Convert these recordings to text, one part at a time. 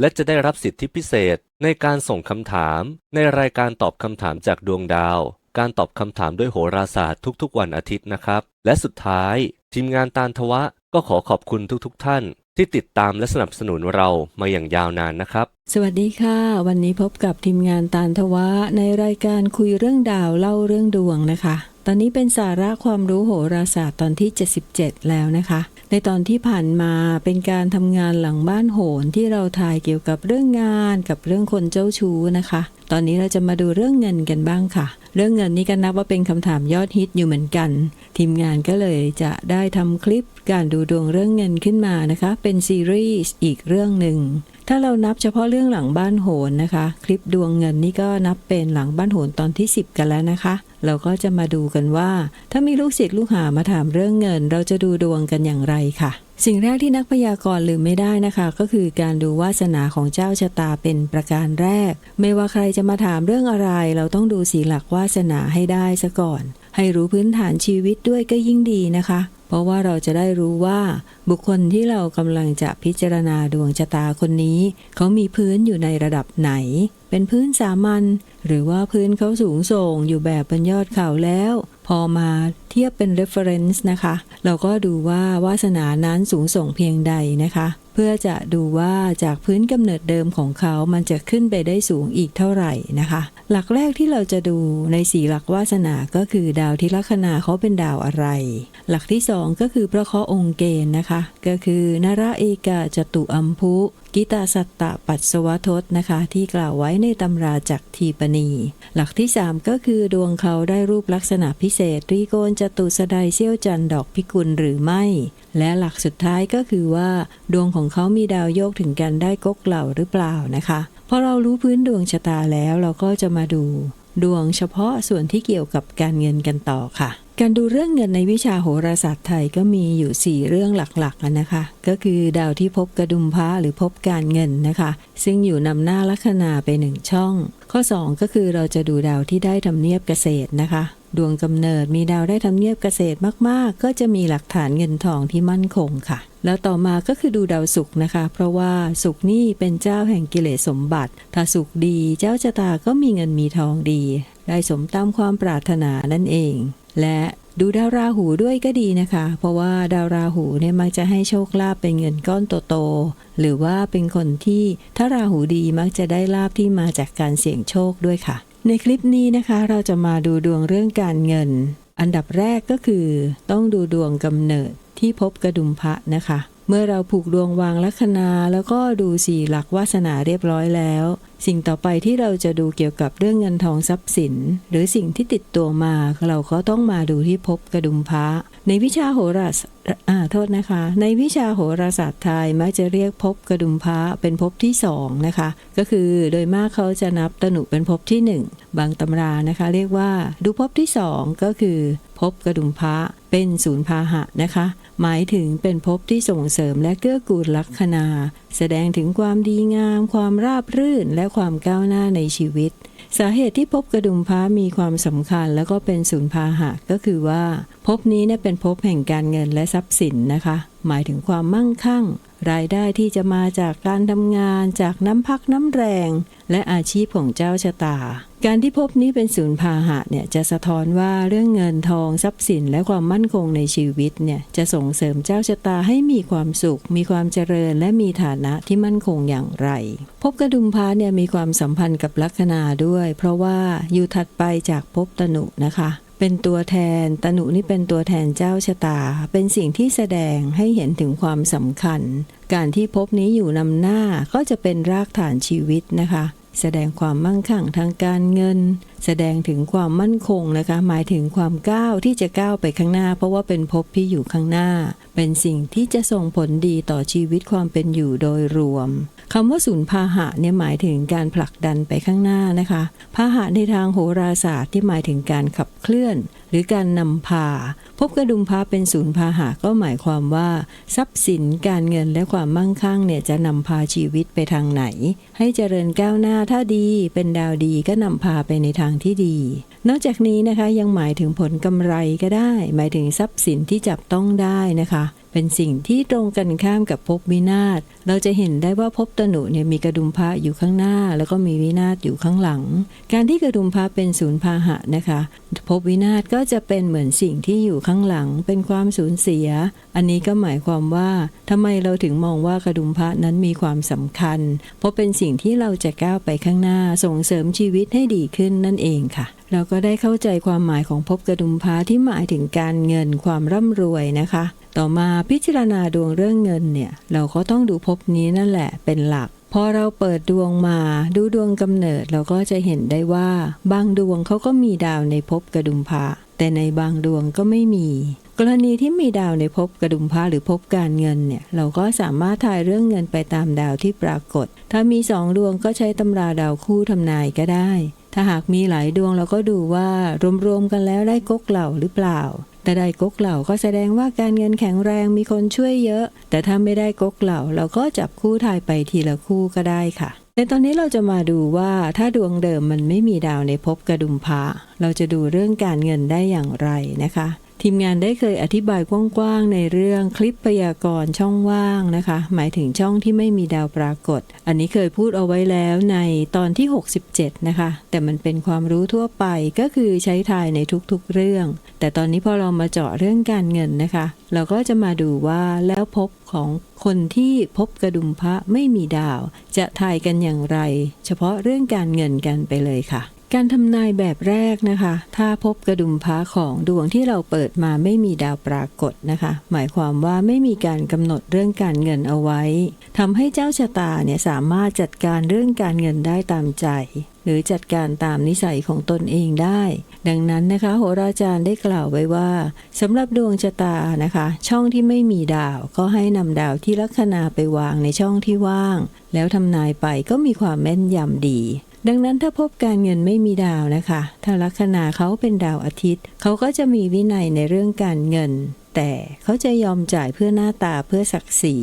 และจะได้รับสิทธิพิเศษในการส่งคำถาม ในรายการตอบคำถามจากดวงดาว การตอบคำถามด้วยโหราศาสตร์ทุกๆ วันอาทิตย์นะครับ และสุดท้าย ทีมงานตาลทวะก็ขอขอบคุณทุกๆ ท่าน ที่ติดตามและสนับสนุนเรามาอย่างยาวนานนะครับ สวัสดีค่ะ วันนี้พบกับทีมงานตาลทวะ ในรายการคุยเรื่องดาวเล่าเรื่องดวงนะคะ ตอนนี้เป็นสาระความรู้โหราศาสตร์ตอนที่ 77 แล้วนะคะ ในตอนที่ผ่านมาเป็นการทำงานหลังบ้านโหนที่เราถ่ายเกี่ยวกับเรื่องงานกับเรื่องคนเจ้าชู้นะคะ ตอนนี้เราจะมาดูเรื่องเงินกันบ้างค่ะ เรื่องเงินนี้ก็นับว่าเป็นคำถามยอดฮิตอยู่เหมือนกัน ทีมงานก็เลยจะได้ทำคลิปการดูดวงเรื่องเงินขึ้นมานะคะ เป็นซีรีส์อีกเรื่องหนึ่ง ถ้าเรานับเฉพาะเรื่องหลังบ้านโหนนะคะ คลิปดวงเงินนี่ก็นับเป็นหลังบ้านโหนตอนที่ 10 กันแล้วนะคะ เราก็จะมาดูกันว่า ถ้ามีลูกศิษย์ลูกหามาถามเรื่องเงิน เราจะดูดวงกันอย่างไรค่ะ สิ่งแรกที่นักพยากรณ์ลืมไม่ได้นะคะ ก็คือการดูวาสนาของเจ้าชะตาเป็นประการแรก ไม่ว่าใครจะมาถามเรื่องอะไร เราต้องดูสีหลักวาสนาให้ได้ซะก่อน ให้รู้พื้นฐานชีวิตด้วยก็ยิ่งดีนะคะ เพราะว่าเราจะได้รู้ว่าบุคคลที่เรากำลังจะพิจารณาดวงชะตาคนนี้ เขามีพื้นอยู่ในระดับไหน เป็นพื้นสามัญหรือว่าพื้นเขาสูงส่งอยู่แบบบนยอดเขาแล้ว พอมาเทียบเป็น reference นะคะ เราก็ดูว่าวาสนานั้นสูงส่งเพียงใดนะคะ เพื่อจะดูว่าจากพื้นกำเนิดเดิมของเขามันจะขึ้นไปได้สูงอีกเท่าไหร่นะคะ หลักแรกที่เราจะดูในสีหลักวาสนาก็คือดาวที่ลัคนาเขาเป็นดาวอะไร หลักที่สองก็คือพระเคราะห์องค์เกณฑ์นะคะ ก็คือนราเอกาจตุอัมพุกิตาสัตตะปัสสวทศนะคะ ที่กล่าวไว้ในตำราจากทีปณี หลักที่ 3 ก็คือดวงเขาได้รูปลักษณะพิเศษตรีโกณจตุสดายเซี่ยวจันดอกพิกุลหรือไม่ และหลักสุดท้ายก็คือว่า ดวงของเขามีดาวโยกถึงกันได้กกเหล่าหรือเปล่านะคะพอเรารู้พื้นดวงชะตาแล้วเราก็จะมาดู ดวงเฉพาะส่วนที่เกี่ยวกับการเงินกันต่อค่ะ การดูเรื่องเงินในวิชาโหราศาสตร์ไทยก็มีอยู่ 4 เรื่องหลักๆนะคะ ก็คือดาวที่พบกระดุมพระหรือพบการเงินนะคะ ซึ่งอยู่นำหน้าลัคนาไปหนึ่งช่อง ข้อ 2 ก็คือเราจะดูดาวที่ได้ทำเนียบเกษตรนะคะ ดวงกำเนิดมีดาวได้ทำเนียบเกษตรมากๆ ก็จะมีหลักฐานเงินทองที่มั่นคงค่ะแล้วต่อมาก็คือดูดาวศุกร์นะคะ เพราะว่าศุกร์นี่เป็นเจ้าแห่งกิเลสสมบัติ ถ้าศุกร์ดีเจ้าชะตาก็มีเงินมีทองดี ได้สมตามความปรารถนานั่นเอง และดูดาวราหูด้วยก็ดีนะคะ เพราะว่าดาวราหูเนี่ยมักจะให้โชคลาภเป็นเงินก้อนโตๆหรือว่าเป็นคนที่ถ้าราหูดีมักจะได้ลาภที่มาจากการเสี่ยงโชคด้วยค่ะ ในคลิปนี้นะคะเราจะมาดูดวงเรื่องการเงิน อันดับแรกก็คือ ต้องดูดวงกำเนิดที่พบกระดุมพระนะคะ เมื่อเราผูกดวงวางลัคนาแล้วก็ดูสี่หลักวาสนาเรียบร้อยแล้ว สิ่งต่อไปที่เราจะดูเกี่ยวกับเรื่องเงินทองทรัพย์สิน หรือสิ่งที่ติดตัวมา เราก็ต้องมาดูที่พบกระดุมพระในวิชาโหราศอ่าโทษนะคะ ในวิชาโหราศาสตร์ไทยมักจะเรียกพบกระดุมพระเป็นพบที่สองนะคะ ก็คือโดยมากเขาจะนับตนุเป็นพบที่หนึ่งบางตำรานะคะ เรียกว่าดูพบที่สองก็คือพบกระดุมพระเป็นศูนย์พาหะนะคะ หมายถึงเป็นภพที่ส่งเสริมและเกื้อกูลลัคนา แสดงถึงความดีงาม ความราบรื่นและความก้าวหน้าในชีวิต สาเหตุที่พบกระดุมพระมีความสำคัญแล้วก็เป็นศูนย์พาหะก็คือว่า พบนี้เนี่ยเป็นพบแห่งการเงินและทรัพย์สินนะคะ หมายถึงความมั่งคั่ง รายได้ที่จะมาจากการทำงานจากน้ำพักน้ำแรง และอาชีพของเจ้าชะตา การที่พบนี้เป็นศูนย์พาหะเนี่ยจะสะท้อนว่าเรื่องเงินทองทรัพย์สินและความมั่นคงในชีวิตเนี่ยจะส่งเสริมเจ้าชะตาให้มีความสุข มีความเจริญและมีฐานะที่มั่นคงอย่างไร พบกระดุมพระเนี่ยมีความสัมพันธ์กับลัคนาด้วย เพราะว่าอยู่ถัดไปจากภพตนุนะคะ เป็นตัวแทน ตนุนี่เป็นตัวแทนเจ้าชะตา เป็นสิ่งที่แสดงให้เห็นถึงความสำคัญ การที่พบนี้อยู่นำหน้าก็จะเป็นรากฐานชีวิตนะคะ แสดงความมั่งคั่งทางการเงิน แสดงถึงความมั่นคงนะคะ หมายถึงความก้าวที่จะก้าวไปข้างหน้า เพราะว่าเป็นภพที่อยู่ข้างหน้า เป็นสิ่งที่จะส่งผลดีต่อชีวิตความเป็นอยู่โดยรวมคำว่าศูนย์พาหะเนี่ยหมายถึงการผลักดันไปข้างหน้านะคะพาหะในทางโหราศาสตร์ที่หมายถึงการขับเคลื่อน หรือการนำพา พบกระดุมพระเป็นศูนย์พาหะก็หมายความว่า ทรัพย์สินการเงินและความมั่งคั่งเนี่ยจะนำพาชีวิตไปทางไหน ให้เจริญก้าวหน้าถ้าดี เป็นดาวดีก็นำพาไปในทางที่ดี นอกจากนี้นะคะยังหมายถึงผลกำไรก็ได้ หมายถึงทรัพย์สินที่จับต้องได้นะคะเป็นสิ่งที่ตรงกันข้ามกับภพวินาศ เราจะเห็นได้ว่าภพตนุเนี่ยมีกระดุมพระอยู่ข้างหน้า แล้วก็มีวินาศอยู่ข้างหลัง การที่กระดุมพระเป็นศูนย์พาหะนะคะภพวินาศก็จะเป็นเหมือนสิ่งที่อยู่ข้างหลัง เป็นความสูญเสีย อันนี้ก็หมายความว่าทำไมเราถึงมองว่ากระดุมพระนั้นมีความสำคัญ เพราะเป็นสิ่งที่เราจะก้าวไปข้างหน้าส่งเสริมชีวิตให้ดีขึ้นนั่นเองค่ะเราก็ได้เข้าใจความหมายของภพกระดุมพระที่หมายถึงการเงินความร่ำรวยนะคะ ต่อมาพิจารณาดวงเรื่องเงินเนี่ย เราก็ต้องดูภพนี้นั่นแหละเป็นหลักพอเราเปิดดวงมาดูดวงกำเนิดเราก็จะเห็นได้ว่าบางดวงเขาก็มีดาวในภพกระดุมพระแต่ในบางดวงก็ไม่มี กรณีที่มีดาวในภพกระดุมพระหรือภพการเงินเนี่ย เราก็สามารถทายเรื่องเงินไปตามดาวที่ปรากฏ ถ้ามีสองดวงก็ใช้ตำราดาวคู่ทำนายก็ได้ ถ้าหากมีหลายดวงเราก็ดูว่ารวมๆกันแล้วได้กกเหล่าหรือเปล่า แต่ได้ก๊กเหล่าก็แสดงว่าการเงินแข็งแรงมีคนช่วยเยอะ แต่ถ้าไม่ได้ก๊กเหล่าเราก็จับคู่ทายไปทีละคู่ก็ได้ค่ะในตอนนี้เราจะมาดูว่าถ้าดวงเดิมมันไม่มีดาวในภพกระดุมพระเราจะดูเรื่องการเงินได้อย่างไรนะคะ ทีมงานได้เคยอธิบายกว้างๆในเรื่องคลิปพยากรณ์ช่องว่างนะคะ หมายถึงช่องที่ไม่มีดาวปรากฏ อันนี้เคยพูดเอาไว้แล้วในตอนที่ 67 นะคะ แต่มันเป็นความรู้ทั่วไปก็คือใช้ทายในทุกๆเรื่อง แต่ตอนนี้พอเรามาเจาะเรื่องการเงินนะคะ เราก็จะมาดูว่าแล้วพบของคนที่พบกระดุมพระไม่มีดาว จะทายกันอย่างไร เฉพาะเรื่องการเงินกันไปเลยค่ะ การทำนายแบบแรกนะคะ ถ้าพบกระดุมพระของดวงที่เราเปิดมาไม่มีดาวปรากฏนะคะ หมายความว่าไม่มีการกำหนดเรื่องการเงินเอาไว้ทำให้เจ้าชะตาเนี่ยสามารถจัดการเรื่องการเงินได้ตามใจ หรือจัดการตามนิสัยของตนเองได้ ดังนั้นนะคะ โหราจารย์ได้กล่าวไว้ว่าสำหรับดวงชะตานะคะ ช่องที่ไม่มีดาวก็ให้นำดาวที่ลัคนาไปวางในช่องที่ว่าง แล้วทำนายไปก็มีความแม่นยำดี ดังนั้นถ้าพบการเงินไม่มีดาวนะคะ ถ้าลัคนาเขาเป็นดาวอาทิตย์ เขาก็จะมีวินัยในเรื่องการเงิน แต่เขาจะยอมจ่ายเพื่อหน้าตาเพื่อศักดิ์ศรี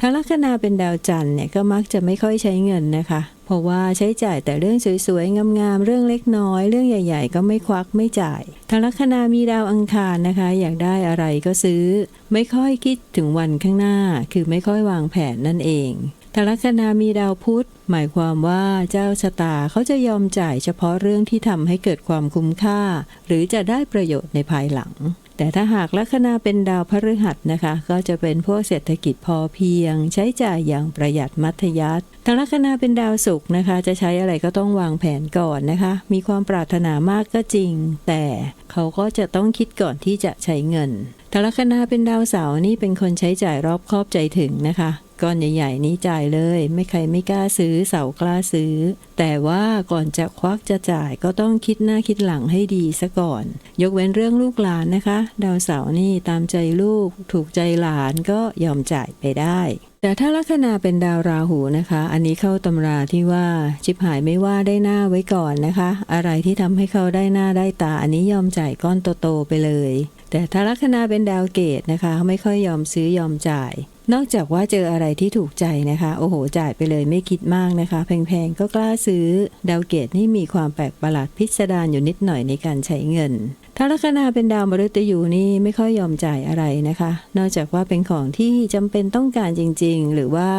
ถ้าลัคนาเป็นดาวจันทร์เนี่ยก็มักจะไม่ค่อยใช้เงินนะคะ เพราะว่าใช้จ่ายแต่เรื่องสวยๆ งามๆ เรื่องเล็กน้อย เรื่องใหญ่ๆ ก็ไม่ควักไม่จ่าย ถ้าลัคนามีดาวอังคารนะคะ อยากได้อะไรก็ซื้อ ไม่ค่อยคิดถึงวันข้างหน้า คือไม่ค่อยวางแผนนั่นเอง ถ้าลัคนามีดาวพุธ หมายความว่าเจ้าชะตาเขาจะยอมจ่ายเฉพาะเรื่องที่ทำให้เกิดความคุ้มค่า หรือจะได้ประโยชน์ในภายหลัง แต่ถ้าหากลัคนาเป็นดาวพฤหัสนะคะ ก็จะเป็นพวกเศรษฐกิจพอเพียง ใช้จ่ายอย่างประหยัดมัธยัสถ์ถ้าลัคนาเป็นดาวศุกร์นะคะ จะใช้อะไรก็ต้องวางแผนก่อนนะคะ มีความปรารถนามากก็จริง แต่เขาก็จะต้องคิดก่อนที่จะใช้เงินถ้าลัคนาเป็นดาวเสาร์นี่เป็นคนใช้จ่ายรอบคอบใจถึงนะคะ ก้อนใหญ่ ๆ นี้จ่ายเลย ไม่ใครไม่กล้าซื้อเสากล้าซื้อ แต่ว่าก่อนจะควักจะจ่ายก็ต้องคิดหน้าคิดหลังให้ดีซะก่อน ยกเว้นเรื่องลูกหลานนะคะ ดาวเสาร์นี่ตามใจลูก ถูกใจหลานก็ยอมจ่ายไปได้แต่ถ้าลัคนาเป็นดาวราหูนะคะ อันนี้เข้าตำราที่ว่าชิบหายไม่ว่าได้หน้าไว้ก่อนนะคะ อะไรที่ทำให้เขาได้หน้าได้ตา อันนี้ยอมจ่ายก้อนโตๆไปเลย แต่ถ้าลัคนาเป็นดาวเกตนะคะ ไม่ค่อยยอมซื้อยอมจ่าย นอกจากว่าเจออะไรที่ถูกใจนะคะ โอ้โห จ่ายไปเลยไม่คิดมากนะคะ แพงๆ ก็กล้าซื้อ ดาวเกตนี่มีความแปลกประหลาดพิสดารอยู่นิดหน่อยในการใช้เงิน ถ้าลัคนาเป็นดาวมฤตยูนี่ไม่ค่อยยอมจ่ายอะไรนะคะ นอกจากว่าเป็นของที่จำเป็นต้องการจริง ๆ หรือว่า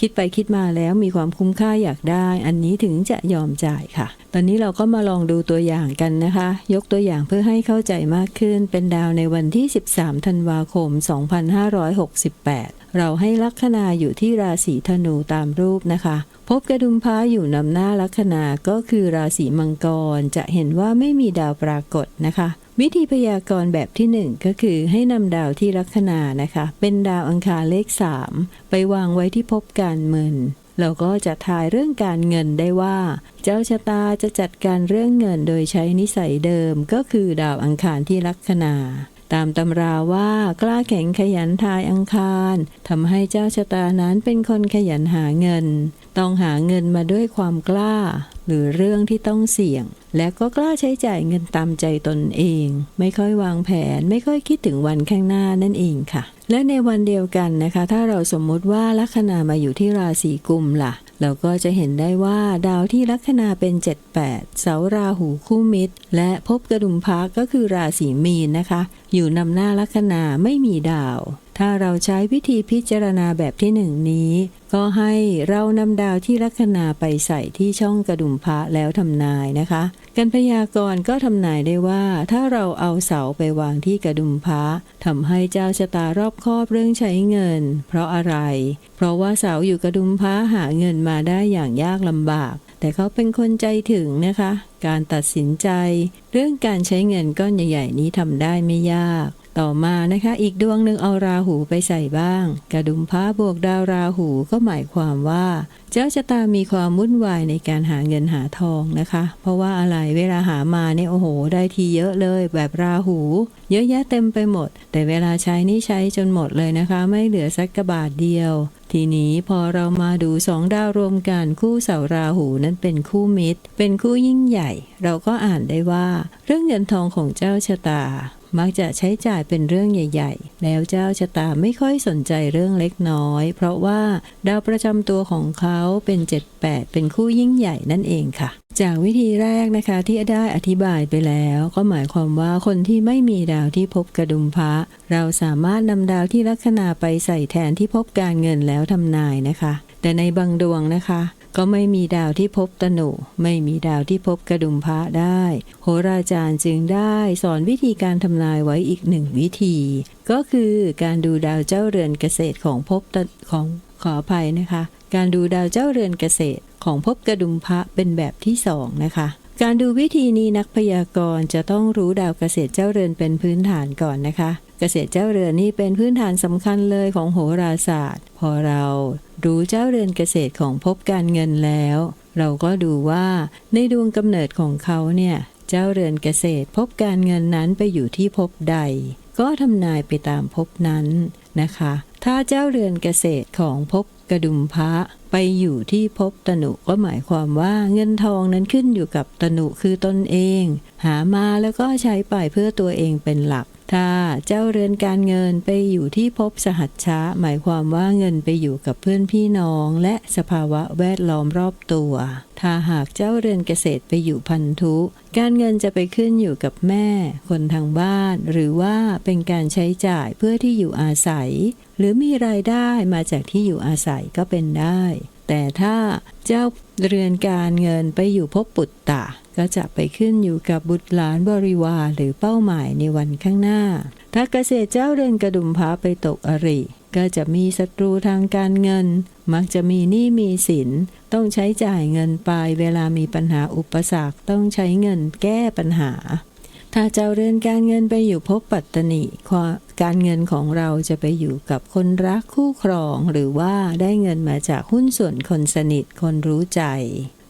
คิดไปคิดมาแล้วมีความคุ้มค่าอยากได้ อันนี้ถึงจะยอมจ่ายค่ะ ตอนนี้เราก็มาลองดูตัวอย่างกันนะคะ ยกตัวอย่างเพื่อให้เข้าใจมากขึ้น เป็นดาวในวันที่ 13 ธันวาคม 2568 เราให้ลัคนาอยู่ที่ราศีธนูตามรูปนะคะ พบกระดุมพระอยู่นำหน้าลัคนาก็คือราศีมังกร จะเห็นว่าไม่มีดาวปรากฏนะคะ วิธีพยากรณ์แบบที่หนึ่งก็คือให้นำดาวที่ลัคนานะคะ เป็นดาวอังคารเลข 3 ไปวางไว้ที่พบการเงินเราก็จะทายเรื่องการเงินได้ว่า เจ้าชะตาจะจัดการเรื่องเงินโดยใช้นิสัยเดิมก็คือดาวอังคารที่ลัคนา ตามตำราว่ากล้าแข็งขยันทายอังคารทำให้เจ้าชะตานั้นเป็นคนขยันหาเงิน ต้องหาเงินมาด้วยความกล้า หรือเรื่องที่ต้องเสี่ยง และก็กล้าใช้จ่ายเงินตามใจตนเอง ไม่ค่อยวางแผนไม่ค่อยคิดถึงวันข้างหน้านั่นเองค่ะ และในวันเดียวกันนะคะ ถ้าเราสมมุติว่าลัคนามาอยู่ที่ราศีกุมล่ะ เราก็จะเห็นได้ว่าดาวที่ลัคนาเป็น 78 เสาราหูคู่มิตร และพบกระดุมพักก็คือราศีมีนนะคะ อยู่นำหน้าลัคนาไม่มีดาวถ้าเราใช้วิธีพิจารณาแบบที่หนึ่งนี้ ก็ให้เรานำดาวที่ลัคนาไปใส่ที่ช่องกระดุมพระแล้วทำนายนะคะ กันพยากรณ์ก็ทำนายได้ว่า ถ้าเราเอาเสาไปวางที่กระดุมพระทำให้เจ้าชะตารอบคอบเรื่องใช้เงิน เพราะอะไร เพราะว่าเสาอยู่กระดุมพระหาเงินมาได้อย่างยากลำบาก แต่เขาเป็นคนใจถึงนะคะ การตัดสินใจ เรื่องการใช้เงินก้อนใหญ่ ๆ นี้ทำได้ไม่ยาก ต่อมานะคะอีกดวงหนึ่งเอาราหูไปใส่บ้าง กระดุมพระบวกดาวราหูก็หมายความว่า เจ้าชะตามีความวุ่นวายในการหาเงินหาทองนะคะ เพราะว่าอะไรเวลาหามาเนี่ยโอ้โห ได้ทีเยอะเลย แบบราหู เยอะแยะเต็มไปหมด แต่เวลาใช้นี่ใช้จนหมดเลยนะคะ ไม่เหลือสักกระบาทเดียว ทีนี้พอเรามาดูสองดาวรวมกันคู่เสาราหูนั้นเป็นคู่มิตร เป็นคู่ยิ่งใหญ่ เราก็อ่านได้ว่า เรื่องเงินทองของเจ้าชะตา มักจะใช้จ่ายเป็นเรื่องใหญ่ ๆ แล้วเจ้าชะตาไม่ค่อยสนใจเรื่องเล็กน้อย เพราะว่าดาวประจำตัวของเขาเป็น 78 เป็นคู่ยิ่งใหญ่นั่นเองค่ะ จากวิธีแรกนะคะที่ได้อธิบายไปแล้ว ก็หมายความว่าคนที่ไม่มีดาวที่พบกระดุมพระ เราสามารถนำดาวที่ลัคนาไปใส่แทนที่พบการเงินแล้วทำนายนะคะ แต่ในบางดวงนะคะ ก็ไม่มีดาวที่พบตนุ ไม่มีดาวที่พบกระดุมพระได้ โหราจารย์จึงได้สอนวิธีการทำนายไว้อีกหนึ่งวิธี ก็คือการดูดาวเจ้าเรือนเกษตรของพตนของขออภัยนะคะ การดูดาวเจ้าเรือนเกษตรของภพกระดุมพระเป็นแบบที่สองนะคะการดูวิธีนี้นักพยากรณ์จะต้องรู้ดาวเกษตรเจ้าเรือนเป็นพื้นฐานก่อนนะคะ เกษตรเจ้าเรือนนี่เป็นพื้นฐานสำคัญเลยของโหราศาสตร์ พอเรารู้เจ้าเรือนเกษตรของภพการเงินแล้ว เราก็ดูว่าในดวงกำเนิดของเขาเนี่ยเจ้าเรือนเกษตรพบการเงินนั้นไปอยู่ที่ภพใด ก็ทำนายไปตามภพนั้นนะคะ ถ้าเจ้าเรือนเกษตรของภพกระดุมพระไปอยู่ที่ภพตนุก็หมายความว่าเงินทองนั้นขึ้นอยู่กับตนุคือตนเอง หามาแล้วก็ใช้ไปเพื่อตัวเองเป็นหลัก ถ้าเจ้าเรือนการเงินไปอยู่ที่ภพสหัชชะ หมายความว่าเงินไปอยู่กับเพื่อนพี่น้อง และสภาวะแวดล้อมรอบตัว ถ้าหากเจ้าเรือนเกษตรไปอยู่พันธุ การเงินจะไปขึ้นอยู่กับแม่ คนทางบ้าน หรือว่าเป็นการใช้จ่ายเพื่อที่อยู่อาศัย หรือมีรายได้มาจากที่อยู่อาศัยก็เป็นได้ แต่ถ้าเจ้าเรือนการเงินไปอยู่ภพปุตตะ ก็จะไปขึ้นอยู่กับบุตรหลานบริวารหรือเป้าหมายในวันข้างหน้า ถ้าเกษตรเจ้าเรือนกระดุมพระไปตกอริ ก็จะมีศัตรูทางการเงิน มักจะมีหนี้มีสิน ต้องใช้จ่ายเงินไปเวลามีปัญหาอุปสรรคต้องใช้เงินแก้ปัญหา ถ้าเจ้าเรือนการเงินไปอยู่ภพปัตตนิการเงินของเราจะไปอยู่กับคนรักคู่ครอง หรือว่าได้เงินมาจากหุ้นส่วนคนสนิทคนรู้ใจ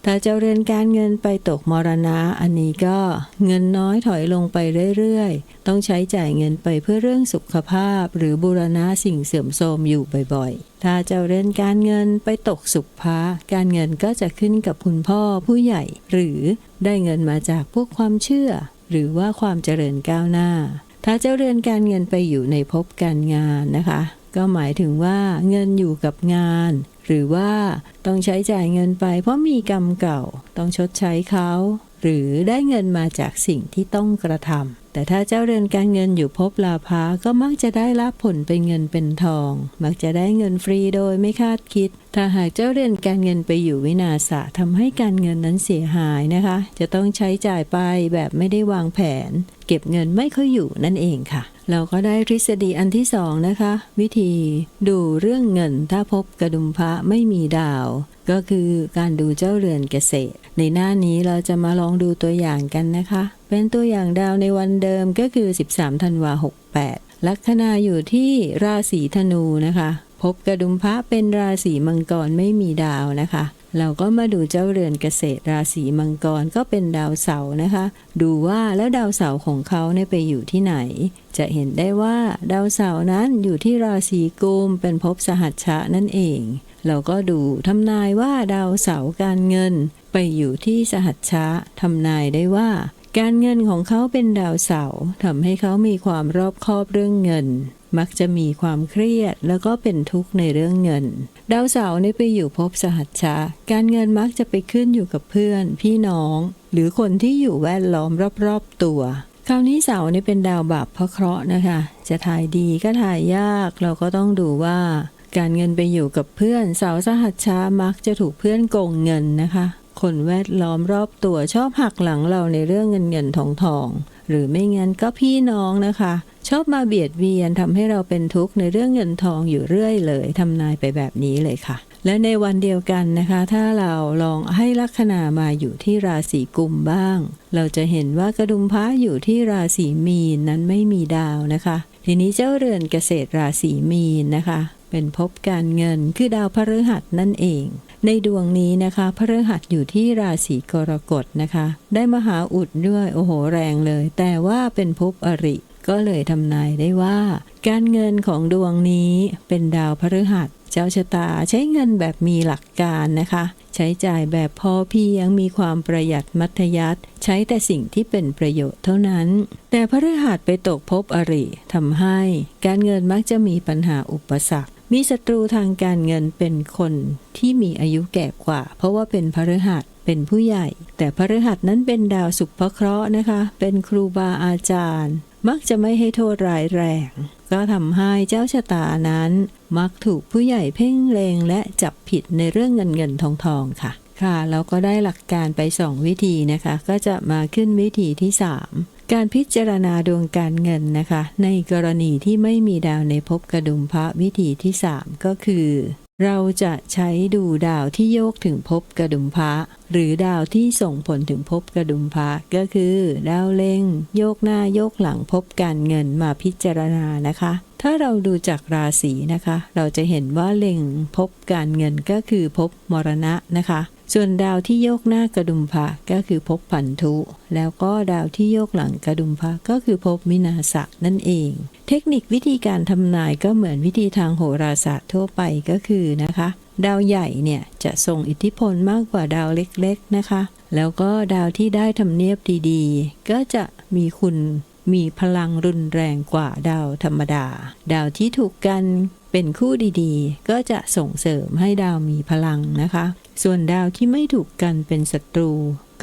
ถ้าเจ้าเรือนการเงินไปตกมรณะอันนี้ก็เงินน้อยถอยลงไปเรื่อยๆ ต้องใช้จ่ายเงินไปเพื่อเรื่องสุขภาพ หรือบูรณะสิ่งเสื่อมโทรมอยู่บ่อยๆ ถ้าเจ้าเรือนการเงินไปตกสุขภาการเงินก็จะขึ้นกับคุณพ่อผู้ใหญ่ หรือได้เงินมาจากพวกความเชื่อ หรือว่าความเจริญก้าวหน้า ถ้าเจ้าเรือนการเงินไปอยู่ในภพการงานนะคะ ก็หมายถึงว่าเงินอยู่กับงาน หรือว่าต้องใช้จ่ายเงินไป เพราะมีกรรมเก่าต้องชดใช้เขาหรือได้เงินมาจากสิ่งที่ต้องกระทำ แต่ถ้าเจ้าเรือนการเงินอยู่ภพลาภาก็มักจะได้รับผลเป็นเงินเป็นทอง มักจะได้เงินฟรีโดยไม่คาดคิด ถ้าหากเจ้าเรือนการเงินไปอยู่วินาศะทำให้การเงินนั้นเสียหายนะคะ จะต้องใช้จ่ายไปแบบไม่ได้วางแผน เก็บเงินไม่ค่อยอยู่นั่นเองค่ะ เราก็ได้ทฤษฎีอันที่สองนะคะ วิธี ดูเรื่องเงินถ้าพบกระดุมพระไม่มีดาว ก็คือการดูเจ้าเรือนเกษตร ในหน้านี้เราจะมาลองดูตัวอย่างกันนะคะ เป็นตัวอย่างดาวในวันเดิมก็คือ 13ธันวา68 ลัคนาอยู่ที่ราศีธนูนะคะ พบกระดุมพระเป็นราศีมังกรไม่มีดาวนะคะเราก็มาดูเจ้าเรือนเกษตรราศีมังกรก็เป็นดาวเสาร์นะคะ ดูว่าแล้วดาวเสาร์ของเขาเนี่ยไปอยู่ที่ไหน จะเห็นได้ว่าดาวเสาร์นั้นอยู่ที่ราศีกุมเป็นภพสหัชชะนั่นเอง เราก็ดูทำนายว่าดาวเสาร์การเงิน ไปอยู่ที่สหัชชะทำนายได้ว่า การเงินของเขาเป็นดาวเสาร์ทำให้เขามีความรอบคอบเรื่องเงิน มักจะมีความเครียดแล้วก็เป็นทุกข์ในเรื่องเงิน ดาวเสาร์นี่ไปอยู่ภพสหัชชะ การเงินมักจะไปขึ้นอยู่กับเพื่อน พี่น้อง หรือคนที่อยู่แวดล้อมรอบๆตัวคราวนี้เสาร์นี่เป็นดาวบาปพระเคราะห์นะคะ จะถ่ายดีก็ถ่ายยาก เราก็ต้องดูว่า การเงินไปอยู่กับเพื่อนเสาร์สหัชชามักจะถูกเพื่อนโกงเงินนะคะ คนแวดล้อมรอบตัวชอบหักหลังเราในเรื่องเงินเงินทองทอง หรือไม่งั้นก็พี่น้องนะคะ ชอบมาเบียดเบียนทำให้เราเป็นทุกข์ในเรื่องเงินทองอยู่เรื่อยเลยทำนายไปแบบนี้เลยค่ะ และในวันเดียวกันนะคะ ถ้าเราลองให้ลัคนามาอยู่ที่ราศีกุมบ้าง เราจะเห็นว่ากระดุมพระอยู่ที่ราศีมีนนั้นไม่มีดาวนะคะ ทีนี้เจ้าเรือนเกษตรราศีมีนนะคะ เป็นภพการเงินคือดาวพฤหัสนั่นเอง ในดวงนี้นะคะพฤหัสอยู่ที่ราศีกรกฎนะคะ ได้มหาอุดด้วยโอ้โหแรงเลย แต่ว่าเป็นภพอริก็เลยทำนายได้ว่า การเงินของดวงนี้เป็นดาวพฤหัส เจ้าชะตาใช้เงินแบบมีหลักการนะคะ ใช้จ่ายแบบพอเพียงมีความประหยัดมัธยัติใช้แต่สิ่งที่เป็นประโยชน์เท่านั้น แต่พฤหัสไปตกภพอริทำให้ การเงินมักจะมีปัญหาอุปสรรค มีศัตรูทางการเงินเป็นคนที่มีอายุแก่กว่า เพราะว่าเป็นพฤหัสเป็นผู้ใหญ่ แต่พฤหัสนั้นเป็นดาวสุภเคราะห์นะคะ เป็นครูบาอาจารย์ มักจะไม่ให้โทษร้ายแรง ก็ทำให้เจ้าชะตานั้น มักถูกผู้ใหญ่เพ่งเลงและจับผิดในเรื่องเงินเงินทองทองค่ะ ค่ะเราก็ได้หลักการไป 2 วิธีนะคะ ก็จะมาขึ้นวิธีที่ 3 การพิจารณาดวงการเงินนะคะ ในกรณีที่ไม่มีดาวในภพกระดุมพระวิธีที่ 3 ก็คือ เราจะใช้ดูดาวที่โยกถึงภพกระดุมพระหรือดาวที่ส่งผลถึงภพกระดุมพระก็คือ ดาวเล็งโยกหน้าโยกหลังภพการเงินมาพิจารณานะคะ ถ้าเราดูจากราศีนะคะ เราจะเห็นว่าเล็งภพการเงินก็คือภพมรณะนะคะส่วนดาวที่โยกหน้ากระดุมพะก็คือภพพันธุ แล้วก็ดาวที่โยกหลังกระดุมพะก็คือภพมินาสะนั่นเอง เทคนิควิธีการทำนายก็เหมือนวิธีทางโหราศาสตร์ทั่วไปก็คือนะคะ ดาวใหญ่เนี่ยจะส่งอิทธิพลมากกว่าดาวเล็กๆนะคะ แล้วก็ดาวที่ได้ทำเนียบดีๆ ก็จะมีคุณมีพลังรุนแรงกว่าดาวธรรมดา ดาวที่ถูกกัน เป็นคู่ดีๆ ก็จะส่งเสริมให้ดาวมีพลังนะคะ ส่วนดาวที่ไม่ถูกกันเป็นศัตรู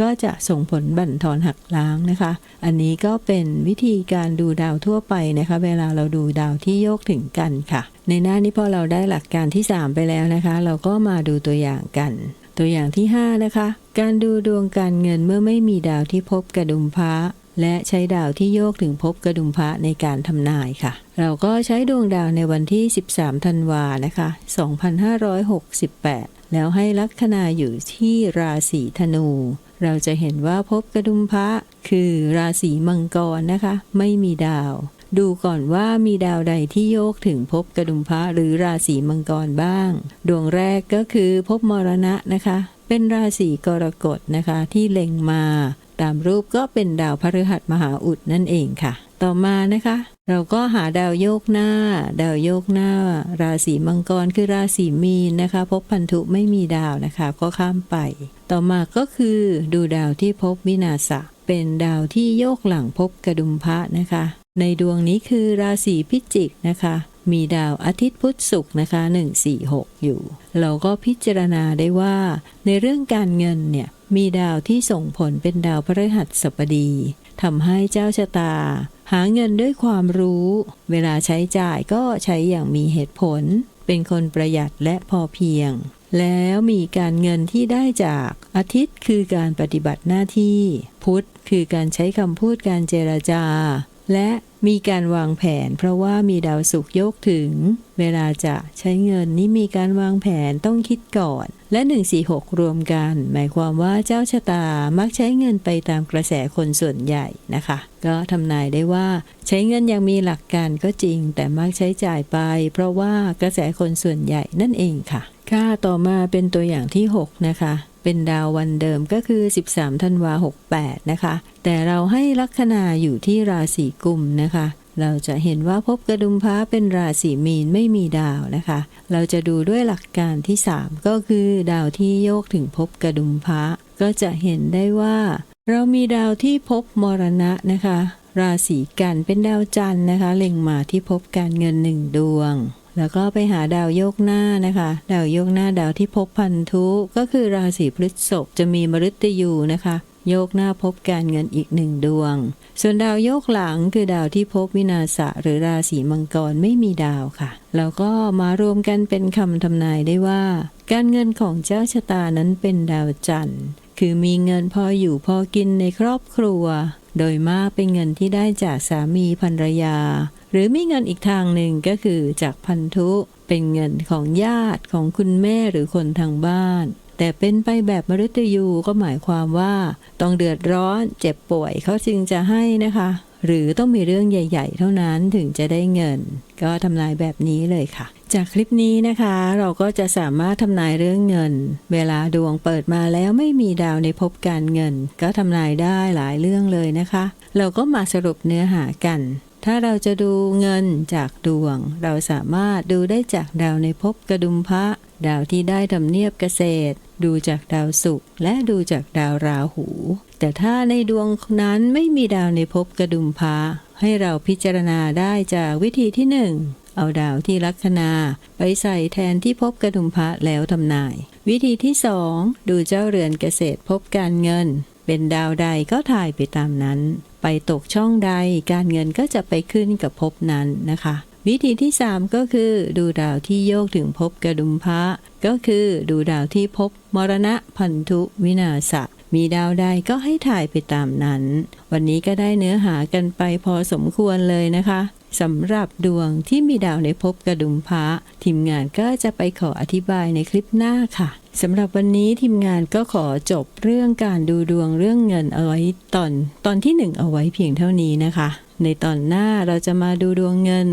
ก็จะส่งผลบั่นทอนหักล้างนะคะ อันนี้ก็เป็นวิธีการดูดาวทั่วไปนะคะ เวลาเราดูดาวที่โยกถึงกันค่ะ ในหน้านี้พอเราได้หลักการที่ 3 ไปแล้วนะคะ เราก็มาดูตัวอย่างกัน ตัวอย่างที่ 5 นะคะ การดูดวงการเงินเมื่อไม่มีดาวที่พบกระดุมพระ และใช้ดาวที่โยกถึงภพกระดุมพระในการทำนายค่ะ เราก็ใช้ดวงดาวในวันที่ 13 ธันวานะคะ 2568 แล้วให้ลัคนาอยู่ที่ราศีธนู เราจะเห็นว่าภพกระดุมพระคือราศีมังกรนะคะ ไม่มีดาว ดูก่อนว่ามีดาวใดที่โยกถึงภพกระดุมพระหรือราศีมังกรบ้าง ดวงแรกก็คือภพมรณะนะคะ เป็นราศีกรกฎนะคะที่เล็งมา ตามรูปก็เป็นดาวพฤหัสมหาอุดนั่นเองค่ะ ต่อมานะคะ เราก็หาดาวโยกหน้า ดาวโยกหน้า ราศีมังกรคือราศีมีนนะคะ พบพันธุไม่มีดาวนะคะ ก็ข้ามไป ต่อมาก็คือดูดาวที่พบวินาศเป็นดาวที่โยกหลังพบกระดุมพระนะคะ ในดวงนี้คือราศีพิจิกนะคะมีดาวอาทิตย์พุธศุกร์นะคะ 146 อยู่ เราก็พิจารณาได้ว่า ในเรื่องการเงินเนี่ยมีดาวที่ส่งผลเป็นดาวพฤหัสบดีทำให้เจ้าชะตา หาเงินด้วยความรู้ เวลาใช้จ่ายก็ใช้อย่างมีเหตุผล เป็นคนประหยัดและพอเพียง แล้วมีการเงินที่ได้จากอาทิตย์คือการปฏิบัติหน้าที่ พุธคือการใช้คำพูดการเจรจา และมีการวางแผน เพราะว่ามีดาวศุกร์ยกถึง เวลาจะใช้เงินนี่มีการวางแผนต้องคิดก่อน และ 146 รวมกัน หมายความว่าเจ้าชะตามักใช้เงินไปตามกระแสคนส่วนใหญ่นะคะ ก็ทำนายได้ว่า ใช้เงินยังมีหลักการก็จริง แต่มักใช้จ่ายไป เพราะว่ากระแสคนส่วนใหญ่นั่นเองค่ะ ค่าต่อมาเป็นตัวอย่างที่ 6 นะคะ เป็นดาววันเดิมก็คือ 13ธันวา68 นะคะ แต่เราให้ลัคนาอยู่ที่ราศีกุมนะคะ เราจะเห็นว่าภพกระดุมพร้าเป็นราศีมีนไม่มีดาวนะคะ เราจะดูด้วยหลักการที่ 3 ก็คือดาวที่โยกถึงภพกระดุมพระก็จะเห็นได้ว่า เรามีดาวที่ภพมรณะนะคะ ราศีกันเป็นดาวจันทร์นะคะ เล็งมาที่ภพการเงินหนึ่งดวง แล้วก็ไปหาดาวโยกหน้านะคะ ดาวโยกหน้าดาวที่ภพพันธุก็คือราศีพฤษภจะมีมฤตยูนะคะ โยกหน้าพบการเงินอีกหนึ่งดวง ส่วนดาวโยกหลังคือดาวที่พบวินาศะหรือราศีมังกรไม่มีดาวค่ะ แล้วก็มารวมกันเป็นคำทำนายได้ว่า การเงินของเจ้าชะตานั้นเป็นดาวจันทร์ คือมีเงินพออยู่พอกินในครอบครัว โดยมากเป็นเงินที่ได้จากสามีภรรยา หรือมีเงินอีกทางหนึ่งก็คือจากพันธุเป็นเงินของญาติของคุณแม่หรือคนทางบ้าน แต่เป็นไปแบบมฤตยูก็หมายความว่า ต้องเดือดร้อนเจ็บป่วยเขาจึงจะให้นะคะ หรือต้องมีเรื่องใหญ่ ๆ เท่านั้นถึงจะได้เงิน ก็ทำนายแบบนี้เลยค่ะจากคลิปนี้นะคะเราก็จะสามารถทำนายเรื่องเงิน เวลาดวงเปิดมาแล้วไม่มีดาวในภพการเงิน ก็ทำนายได้หลายเรื่องเลยนะคะ เราก็มาสรุปเนื้อหากัน ถ้าเราจะดูเงินจากดวง เราสามารถดูได้จากดาวในภพกระดุมพระ ดาวที่ได้ทำเนียบเกษตร ดูจากดาวศุกร์และดูจากดาวราหู แต่ถ้าในดวงนั้นไม่มีดาวในภพกระดุมพระให้เราพิจารณาได้จากวิธีที่หนึ่งเอาดาวที่ลัคนาไปใส่แทนที่ภพกระดุมพระแล้วทำนาย วิธีที่สองดูเจ้าเรือนเกษตรภพการเงิน เป็นดาวใดก็ถ่ายไปตามนั้น ไปตกช่องใด การเงินก็จะไปขึ้นกับภพนั้นนะคะ วิธีที่ 3 ก็คือ ดูดาวที่โยกถึงภพกระดุมพระก็คือดูดาวที่ภพมรณะพันธุวินาศมีดาวใดก็ให้ถ่ายไปตามนั้น วันนี้ก็ได้เนื้อหากันไปพอสมควรเลยนะคะสำหรับดวงที่มีดาวในภพกระดุมพระทีมงานก็จะไปขออธิบายในคลิปหน้าค่ะ สำหรับวันนี้ทีมงานก็ขอจบเรื่องการดูดวงเรื่องเงินเอาไว้ตอนตอนที่หนึ่งเอาไว้เพียงเท่านี้นะคะ ในตอนหน้าเราจะมาดูดวงเงิน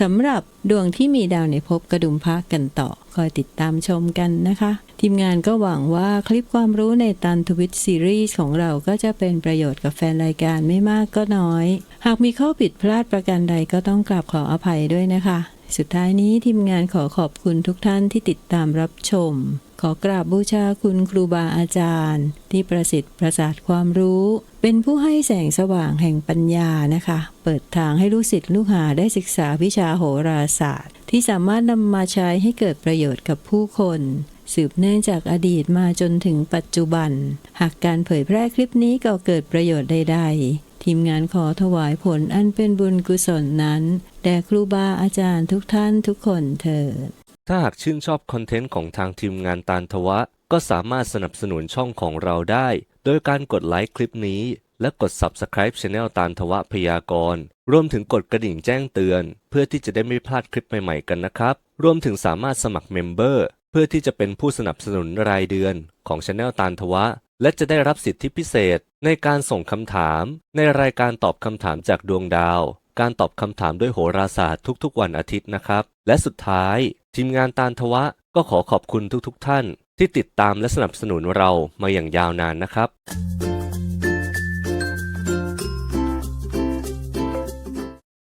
สำหรับดวงที่มีดาวในภพกระดุมพระกันต่อคอยติดตามชมกันนะคะ ทีมงานก็หวังว่าคลิปความรู้ในตันทวิตซีรีส์ของเราก็จะเป็นประโยชน์กับแฟนรายการไม่มากก็น้อย หากมีข้อผิดพลาดประการใดก็ต้องกราบขออภัยด้วยนะคะ สุดท้ายนี้ทีมงานขอขอบคุณทุกท่านที่ติดตามรับชม ขอกราบบูชาคุณครูบาอาจารย์ ที่ประสิทธิ์ประสาทความรู้ เป็นผู้ให้แสงสว่างแห่งปัญญานะคะ เปิดทางให้ลูกศิษย์ลูกหาได้ศึกษาวิชาโหราศาสตร์ ที่สามารถนำมาใช้ให้เกิดประโยชน์กับผู้คน สืบเนื่องจากอดีตมาจนถึงปัจจุบัน หากการเผยแพร่คลิปนี้ก็เกิดประโยชน์ใดๆ ทีมงานขอถวายผลอันเป็นบุญกุศลนั้น แด่ครูบาอาจารย์ทุกท่านทุกคนเถิด ถ้าหากชื่นชอบคอนเทนต์ของทางทีมงานตาลทวะ ก็สามารถสนับสนุนช่องของเราได้ โดยการกดไลค์คลิปนี้ และกด Subscribe Channel ตาลทวะพยากรณ์รวมถึงกดกระดิ่งแจ้งเตือน เพื่อที่จะได้ไม่พลาดคลิปใหม่ๆกันนะครับ รวมถึงสามารถสมัครเมมเบอร์เพื่อที่จะเป็นผู้สนับสนุนรายเดือนของ Channel ตาลทวะ และจะได้รับสิทธิพิเศษในการส่งคำถาม ในรายการตอบคำถามจากดวงดาว การตอบคำถามด้วยโหราศาสตร์ทุกๆ วันอาทิตย์นะครับ และสุดท้าย ทีมงานตาลทวะก็ขอขอบคุณทุกๆ ท่าน ที่ติดตามและสนับสนุนเรามาอย่างยาวนานนะครับ